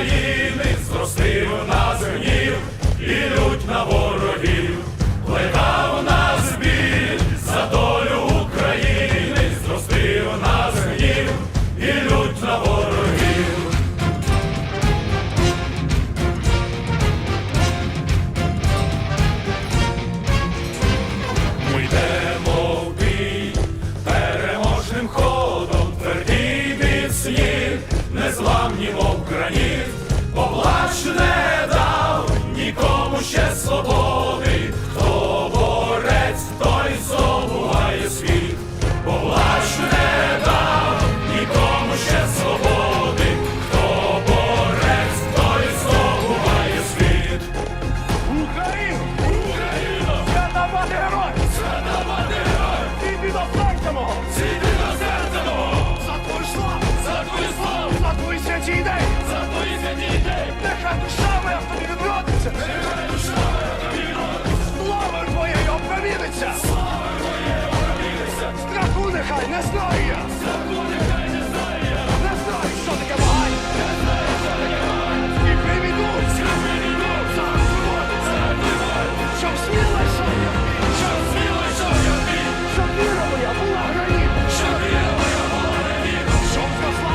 України зростив нас гнів, і лють на ворогів, плекав нас біль за долю України, зростив нас, гнів, і лють на ворогів. Ми йдемо в переможним ходом, твердій від слів, незламні мов граніт. Ще свободи, хто борець, той здобуває світ, бо власть не дав нікому ще свободи, хто борець, той здобуває світ. Україну! Україну! Свята мати герой! Свята мати герой, до мого! Не знаю я! не знає я, Не знаю, що таке вагань! не знаю, що таке вогонь, І свободу! церкви воль, Щоб сміло йшов я в бій! щоб сміло йшов я в бій, Щоб була гранітом! щоб була навіку, Щоб зросла